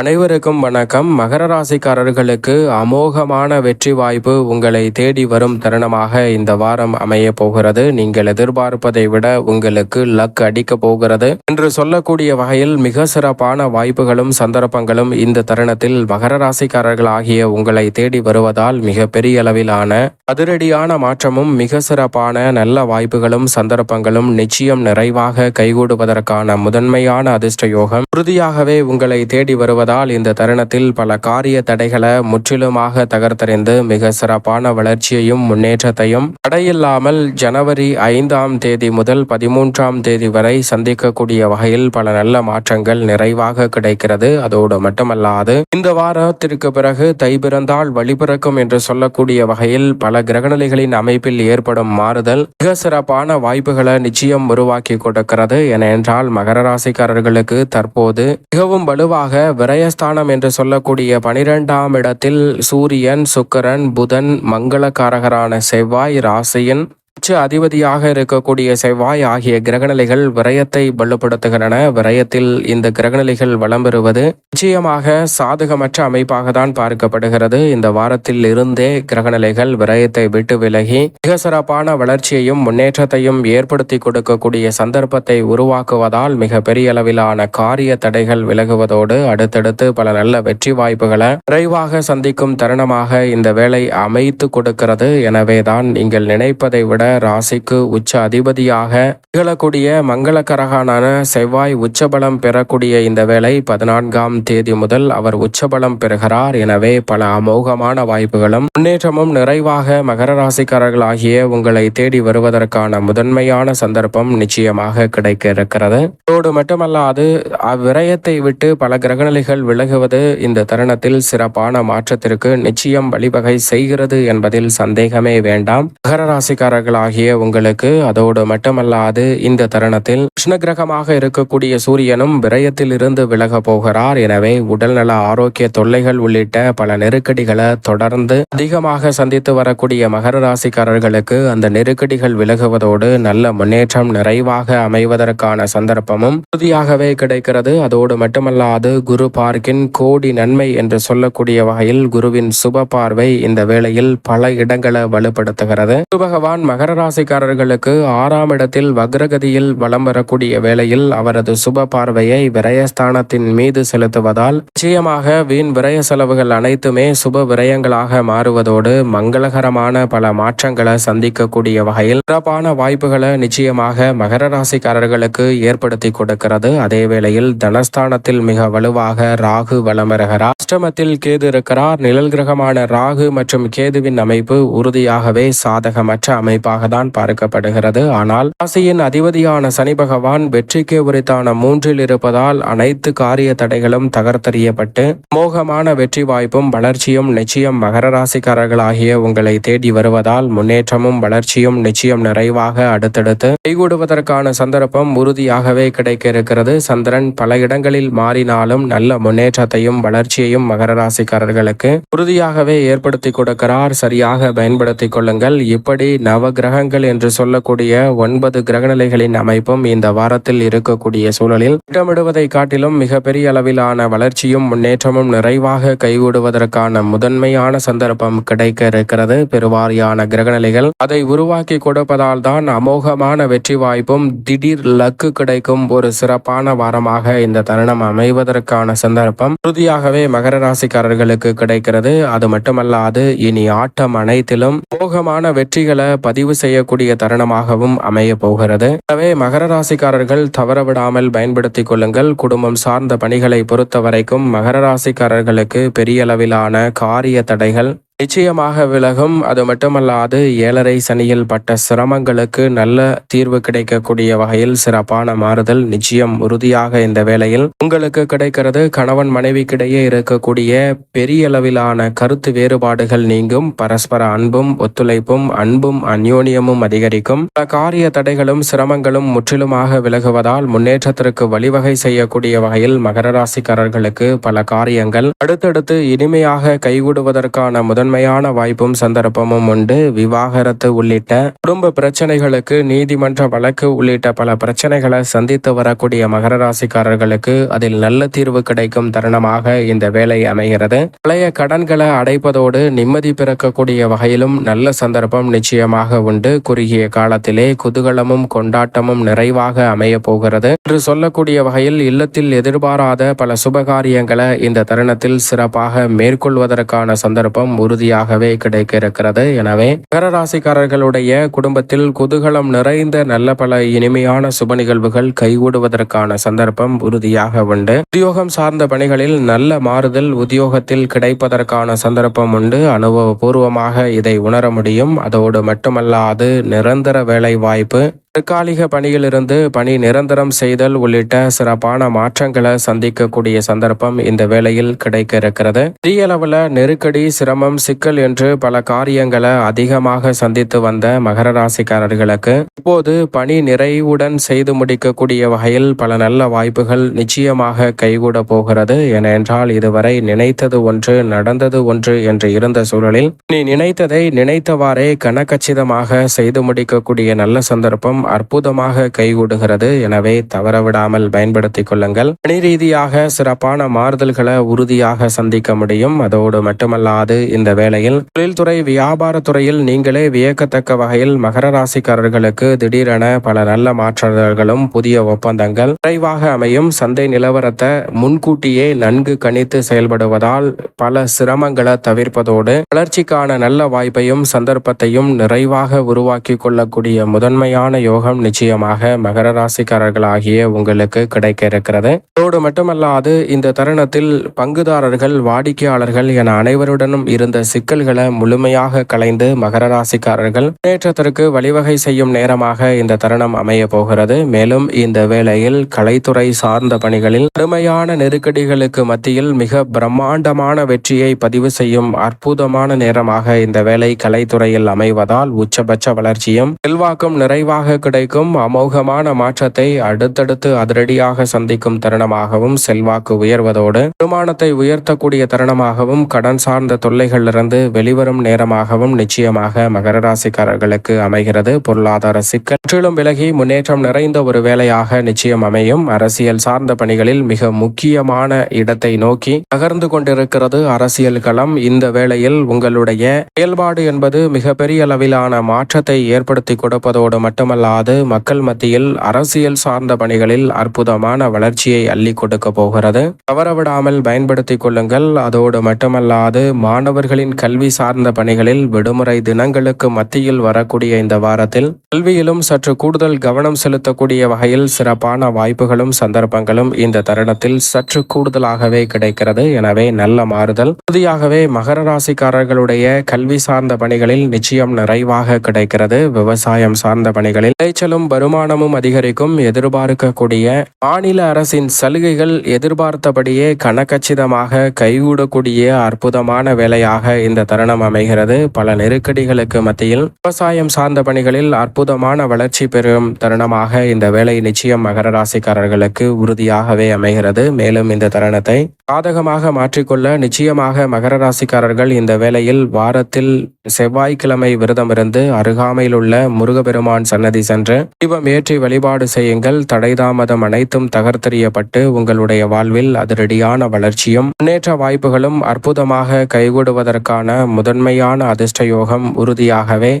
அனைவருக்கும் வணக்கம். மகர ராசிக்காரர்களுக்கு அமோகமான வெற்றி வாய்ப்பு உங்களை தேடி வரும் தருணமாக இந்த வாரம் அமைய போகிறது. நீங்கள் எதிர்பார்ப்பதை விட உங்களுக்கு லக் அடிக்க போகிறது. என்று சொல்லக்கூடிய வகையில் மிக சிறப்பான வாய்ப்புகளும் சந்தர்ப்பங்களும் இந்த தருணத்தில் மகர ராசிக்காரர்கள் ஆகிய உங்களை தேடி வருவதால் மிக பெரிய அளவிலான அதிரடியான மாற்றமும் மிக சிறப்பான நல்ல வாய்ப்புகளும் சந்தர்ப்பங்களும் நிச்சயம் நிறைவாக கைகூடுவதற்கான முதன்மையான அதிர்ஷ்ட யோகம். உறுதியாகவே உங்களை தேடி வருவதால் இந்த தருணத்தில் பல காரிய தடைகளை முற்றிலுமாக தகர்த்தறிந்து மிக சிறப்பான வளர்ச்சியையும் முன்னேற்றத்தையும் தடையில்லாமல் ஜனவரி ஐந்தாம் தேதி முதல் பதிமூன்றாம் தேதி வரை சந்திக்கக்கூடிய வகையில் பல நல்ல மாற்றங்கள் நிறைவாக கிடைக்கிறது. அதோடு மட்டுமல்லாது இந்த வாரத்திற்கு பிறகு தை பிறந்தால் வழிபிறக்கும் என்று சொல்லக்கூடிய வகையில் பல கிரகநிலைகளின் அமைப்பில் ஏற்படும் மாறுதல் மிக சிறப்பான வாய்ப்புகளை நிச்சயம் உருவாக்கி கொடுக்கிறது. என என்றால் மகர ராசிக்காரர்களுக்கு தற்போது மிகவும் வலுவாக விரயஸ்தானம் என்று சொல்லக்கூடிய பனிரெண்டாம் இடத்தில் சூரியன் சுக்கரன் புதன் மங்களகாரகரான செவ்வாய் ராசியின் உச்ச அதிபதியாக இருக்கக்கூடிய செவ்வாய் ஆகிய கிரகநிலைகள் விரயத்தை வலுப்படுத்துகின்றன. விரயத்தில் இந்த கிரகநிலைகள் வலம் பெறுவது நிச்சயமாக சாதகமற்ற அமைப்பாக தான் பார்க்கப்படுகிறது. இந்த வாரத்தில் இருந்தே கிரகநிலைகள் விரயத்தை விட்டு விலகி மிக சிறப்பான வளர்ச்சியையும் முன்னேற்றத்தையும் ஏற்படுத்தி கொடுக்கக்கூடிய சந்தர்ப்பத்தை உருவாக்குவதால் மிக பெரிய அளவிலான காரிய தடைகள் விலகுவதோடு அடுத்தடுத்து பல நல்ல வெற்றி வாய்ப்புகளை விரைவாக சந்திக்கும் தருணமாக இந்த வேலை அமைத்து கொடுக்கிறது. எனவேதான் நீங்கள் நினைப்பதை விட ராசிக்கு உச்ச அதிபதியாக திகழக்கூடிய மங்களகரகான செவ்வாய் உச்சபலம் பெறக்கூடிய இந்த வேளை பதினான்காம் தேதி முதல் அவர் உச்சபலம் பெறுகிறார். எனவே பல அமோகமான வாய்ப்புகளும் முன்னேற்றமும் நிறைவாக மகர ராசிக்காரர்கள் ஆகிய உங்களை தேடி வருவதற்கான முதன்மையான சந்தர்ப்பம் நிச்சயமாக கிடைக்க இருக்கிறது அதோடு மட்டுமல்லாது அவ்விரயத்தை விட்டு பல கிரகநிலைகள் விலகுவது இந்த தருணத்தில் சிறப்பான மாற்றத்திற்கு நிச்சயம் வழிவகை செய்கிறது என்பதில் சந்தேகமே வேண்டாம். மகர ராசிக்காரர்களாக ஆகிய உங்களுக்கு அதோடு மட்டுமல்லாது இந்த தருணத்தில் கிருஷ்ண கிரகமாக இருக்கக்கூடிய சூரியனும் விரயத்தில் இருந்து விலக போகிறார். எனவே உடல்நல ஆரோக்கிய தொல்லைகள் உள்ளிட்ட பல நெருக்கடிகளை தொடர்ந்து அதிகமாக சந்தித்து வரக்கூடிய மகர ராசிக்காரர்களுக்கு அந்த நெருக்கடிகள் விலகுவதோடு நல்ல முன்னேற்றம் நிறைவாக அமைவதற்கான சந்தர்ப்பமும் உறுதியாகவே கிடைக்கிறது. அதோடு மட்டுமல்லாது குரு பார்க்கின் கோடி நன்மை என்று சொல்லக்கூடிய வகையில் குருவின் சுப பார்வை இந்த வேளையில் பல இடங்களை வலுப்படுத்துகிறது. குரு பகவான் மகர ராசிக்காரர்களுக்கு ஆறாம் இடத்தில் வக்ரகதியில் வலம் வரக்கூடிய வேளையில் அவரது சுப பார்வையை விரயஸ்தானத்தின் மீது செலுத்துவதால் நிச்சயமாக வீண் விரய செலவுகள் அனைத்துமே சுப விரயங்களாக மாறுவதோடு மங்களகரமான பல மாற்றங்களை சந்திக்கக்கூடிய வகையில் சிறப்பான வாய்ப்புகளை நிச்சயமாக மகர ராசிக்காரர்களுக்கு ஏற்படுத்தி கொடுக்கிறது. அதே வேளையில் தனஸ்தானத்தில் மிக வலுவாக ராகு வலம் வருகிறார் அஷ்டமத்தில் கேது இருக்கிறார். நிழல் கிரகமான ராகு மற்றும் கேதுவின் அமைப்பு உறுதியாகவே சாதகமற்ற அமைப்பாக தான் பார்க்கப்படுகிறது. ஆனால் ராசியின் அதிபதியான சனி பகவான் வெற்றிக்கு உரித்தான மூன்றில் இருப்பதால் அனைத்து காரிய தடைகளும் தகர்த்தறியப்பட்டு மோகமான வெற்றி வாய்ப்பும் வளர்ச்சியும் நிச்சயம் மகர ராசிக்காரர்களாகிய உங்களை தேடி வருவதால் முன்னேற்றமும் வளர்ச்சியும் நிச்சயம் நிறைவாக அடுத்தடுத்து கைகூடுவதற்கான சந்தர்ப்பம் உறுதியாகவே கிடைக்க இருக்கிறது சந்திரன் பல இடங்களில் மாறினாலும் நல்ல முன்னேற்றத்தையும் வளர்ச்சியையும் மகர ராசிக்காரர்களுக்கு உறுதியாகவே ஏற்படுத்தி கொடுக்கிறார். சரியாக பயன்படுத்திக் கொள்ளுங்கள். இப்படி நவ கிரகங்கள் என்று சொல்லக்கூடிய ஒன்பது கிரகநிலைகளின் அமைப்பும் இந்த வாரத்தில் இருக்கக்கூடிய சூழலில் திட்டமிடுவதை காட்டிலும் மிகப்பெரிய அளவிலான வளர்ச்சியும் முன்னேற்றமும் நிறைவாக கைவிடுவதற்கான முதன்மையான சந்தர்ப்பம் கிடைக்க இருக்கிறது பெருவாரியான கிரகநிலைகள் அதை உருவாக்கி கொடுப்பதால் தான் அமோகமான வெற்றி வாய்ப்பும் திடீர் லக்கு கிடைக்கும் ஒரு சிறப்பான வாரமாக இந்த தருணம் அமைவதற்கான சந்தர்ப்பம் உறுதியாகவே மகர ராசிக்காரர்களுக்கு கிடைக்கிறது. அது மட்டுமல்லாது இனி ஆட்டம் அனைத்திலும் மோகமான வெற்றிகளை பதிவு செய்யக்கூடிய தருணமாகவும் அமைய போகிறது. எனவே மகர ராசிக்காரர்கள் தவறவிடாமல் பயன்படுத்திக் கொள்ளுங்கள். குடும்பம் சார்ந்த பணிகளை பொறுத்த வரைக்கும் மகர ராசிக்காரர்களுக்கு பெரிய அளவிலான காரிய தடைகள் நிச்சயமாக விலகும். அது மட்டுமல்லாது ஏழரை சனியில் பட்ட சிரமங்களுக்கு நல்ல தீர்வு கிடைக்கக்கூடிய வகையில் சிறப்பான மாறுதல் நிச்சயம் உறுதியாக இந்த வேளையில் உங்களுக்கு கிடைக்கிறது. கணவன் மனைவிக்கிடையே இருக்கக்கூடிய பெரிய அளவிலான கருத்து வேறுபாடுகள் நீங்கும். பரஸ்பர அன்பும் ஒத்துழைப்பும் அன்பும் அந்யோன்யமும் அதிகரிக்கும். பல காரிய தடைகளும் சிரமங்களும் முற்றிலுமாக விலகுவதால் முன்னேற்றத்திற்கு வழிவகை செய்யக்கூடிய வகையில் மகர ராசிக்காரர்களுக்கு பல காரியங்கள் அடுத்தடுத்து இனிமையாக கைகூடுவதற்கான முதல் முதன்மையான வாய்ப்பும் சந்தர்ப்பமும் உண்டு. விவாகரத்து உள்ளிட்ட குடும்ப பிரச்சனைகளுக்கு நீதிமன்ற வழக்கு உள்ளிட்ட பல பிரச்சனைகளை சந்தித்து வரக்கூடிய மகர ராசிக்காரர்களுக்கு அதில் நல்ல தீர்வு கிடைக்கும் தருணமாக இந்த வேலை அமைகிறது. பழைய கடன்களை அடைப்பதோடு நிம்மதி பிறக்கக்கூடிய வகையிலும் நல்ல சந்தர்ப்பம் நிச்சயமாக உண்டு. குறுகிய காலத்திலே குதூகலமும் கொண்டாட்டமும் நிறைவாக அமைய போகிறது. என்று சொல்லக்கூடிய வகையில் இல்லத்தில் எதிர்பாராத பல சுபகாரியங்களை இந்த தருணத்தில் சிறப்பாக மேற்கொள்வதற்கான சந்தர்ப்பம் உறுதியாகவே கிடைக்க இருக்கிறது எனவே மகர ராசிக்காரர்களுடைய குடும்பத்தில் குதூகலம் நிறைந்த நல்ல பல இனிமையான சுப நிகழ்வுகள் கைகூடுவதற்கான சந்தர்ப்பம் உறுதியாக உண்டு. உத்தியோகம் சார்ந்த பணிகளில் நல்ல மாறுதல் உத்தியோகத்தில் கிடைப்பதற்கான சந்தர்ப்பம் உண்டு. அனுபவபூர்வமாக இதை உணர முடியும். அதோடு மட்டுமல்லாது நிரந்தர வேலை வாய்ப்பு தற்காலிக பணியிலிருந்து பணி நிரந்தரம் செய்தல் உள்ளிட்ட சிறப்பான மாற்றங்களை சந்திக்கக்கூடிய சந்தர்ப்பம் இந்த வேளையில் கிடைக்க இருக்கிறது பெரிய அளவுல நெருக்கடி சிரமம் சிக்கல் என்று பல காரியங்களை அதிகமாக சந்தித்து வந்த மகர ராசிக்காரர்களுக்கு இப்போது பணி நிறைவுடன் செய்து முடிக்கக்கூடிய வகையில் பல நல்ல வாய்ப்புகள் நிச்சயமாக கைகூட போகிறது. ஏனென்றால் இதுவரை நினைத்தது ஒன்று நடந்தது ஒன்று என்று இருந்த சூழலில் நீ நினைத்ததை நினைத்தவாறே கனக்கச்சிதமாக செய்து முடிக்கக்கூடிய நல்ல சந்தர்ப்பம் அற்புதமாக கைகூடுகிறது. எனவே தவறவிடாமல் பயன்படுத்திக் கொள்ளுங்கள். பணி ரீதியாக சிறப்பான மாறுதல்களை உறுதியாக சந்திக்க முடியும். அதோடு மட்டுமல்லாது இந்த வேளையில் தொழில்துறை வியாபாரத்துறையில் நீங்களே வியக்கத்தக்க வகையில் மகர ராசிக்காரர்களுக்கு திடீரென பல நல்ல மாற்றங்களும் புதிய ஒப்பந்தங்கள் விரைவாக அமையும். சந்தை நிலவரத்தை முன்கூட்டியே நன்கு கணித்து செயல்படுவதால் பல சிரமங்களை தவிர்ப்பதோடு வளர்ச்சிக்கான நல்ல வாய்ப்பையும் சந்தர்ப்பத்தையும் நிறைவாக உருவாக்கி கொள்ளக்கூடிய முதன்மையான யோகம் நிச்சயமாக மகர ராசிக்காரர்கள் ஆகிய உங்களுக்கு கிடைக்க இருக்கிறது அதோடு மட்டுமல்லாது இந்த தருணத்தில் பங்குதாரர்கள் வாடிக்கையாளர்கள் என அனைவருடனும் இருந்த சிக்கல்களை முழுமையாக கலைந்து மகர ராசிக்காரர்கள் முன்னேற்றத்திற்கு வழிவகை செய்யும் நேரமாக இந்த தருணம் அமைய போகிறது. மேலும் இந்த வேளையில் கலைத்துறை சார்ந்த பணிகளில் கடுமையான நெருக்கடிகளுக்கு மத்தியில் மிக பிரம்மாண்டமான வெற்றியை பதிவு செய்யும் அற்புதமான நேரமாக இந்த வேலை கலைத்துறையில் அமைவதால் உச்சபட்ச வளர்ச்சியும் செல்வாக்கும் நிறைவாக கிடைக்கும். அமோகமான மாற்றத்தை அடுத்தடுத்து அதிரடியாக சந்திக்கும் தருணமாகவும் செல்வாக்கு உயர்வதோடு வருமானத்தை உயர்த்தக்கூடிய தருணமாகவும் கடன் சார்ந்த தொல்லைகளிலிருந்து வெளிவரும் நேரமாகவும் நிச்சயமாக மகர ராசிக்காரர்களுக்கு அமைகிறது. பொருளாதார சிக்கல் முற்றிலும் விலகி முன்னேற்றம் நிறைந்த ஒரு வேலையாக நிச்சயம் அமையும். அரசியல் சார்ந்த பணிகளில் மிக முக்கியமான இடத்தை நோக்கி நகர்ந்து கொண்டிருக்கிறது அரசியல் களம். இந்த வேளையில் உங்களுடைய செயல்பாடு என்பது மிகப்பெரிய அளவிலான மாற்றத்தை ஏற்படுத்தி கொடுப்பதோடு மட்டுமல்லாது மக்கள் மத்தியில் அரசியல் சார்ந்த பணிகளில் அற்புதமான வளர்ச்சியை அள்ளி கொடுக்க போகிறது. தவறவிடாமல் பயன்படுத்திக் கொள்ளுங்கள். அதோடு மட்டுமல்லாது மாணவர்களின் கல்வி சார்ந்த பணிகளில் விடுமுறை தினங்களுக்கு மத்தியில் வரக்கூடிய இந்த வாரத்தில் கல்வியிலும் சற்று கூடுதல் கவனம் செலுத்தக்கூடிய வகையில் சிறப்பான வாய்ப்புகளும் சந்தர்ப்பங்களும் இந்த தருணத்தில் சற்று கூடுதலாகவே கிடைக்கிறது. எனவே நல்ல மாறுதல். உறுதியாகவே மகர ராசிக்காரர்களுடைய கல்வி சார்ந்த பணிகளில் நிச்சயம் நிறைவாக கிடைக்கிறது. விவசாயம் சார்ந்த பணிகளில் விளைச்சலும் வருமானமும் அதிகரிக்கும் எதிர்பார்க்கக்கூடிய மாநில அரசின் சலுகைகள் எதிர்பார்த்தபடியே கனக்கச்சிதமாக கைகூடக்கூடிய அற்புதமான வேலையாக இந்த தருணம் அமைகிறது. பல நெருக்கடிகளுக்கு மத்தியில் விவசாயம் சார்ந்த பணிகளில் அற்புதமான வளர்ச்சி பெறும் தருணமாக இந்த வேலை நிச்சயம் மகர ராசிக்காரர்களுக்கு உறுதியாகவே அமைகிறது. மேலும் இந்த தருணத்தை சாதகமாக மாற்றிக்கொள்ள நிச்சயமாக மகர ராசிக்காரர்கள் இந்த வேளையில் வாரத்தில் செவ்வாய்க்கிழமை விரதமிருந்து அருகாமையில் உள்ள முருகபெருமான் சன்னதி சென்று தீபம் ஏற்றி வழிபாடு செய்யுங்கள். தடைதாமதம் அனைத்தும் தகர்த்தெறியப்பட்டு உங்களுடைய வாழ்வில் அதிரடியான வளர்ச்சியும் முன்னேற்ற வாய்ப்புகளும் அற்புதமாக கைகூடுவதற்கான முதன்மையான அதிர்ஷ்ட யோகம் உறுதியாகவே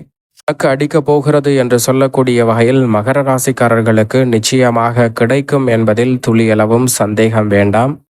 தக்கு அடிக்கப் போகிறது என்று சொல்லக்கூடிய வகையில் மகர ராசிக்காரர்களுக்கு நிச்சயமாக கிடைக்கும் என்பதில் துளியளவும் சந்தேகம் வேண்டாம்.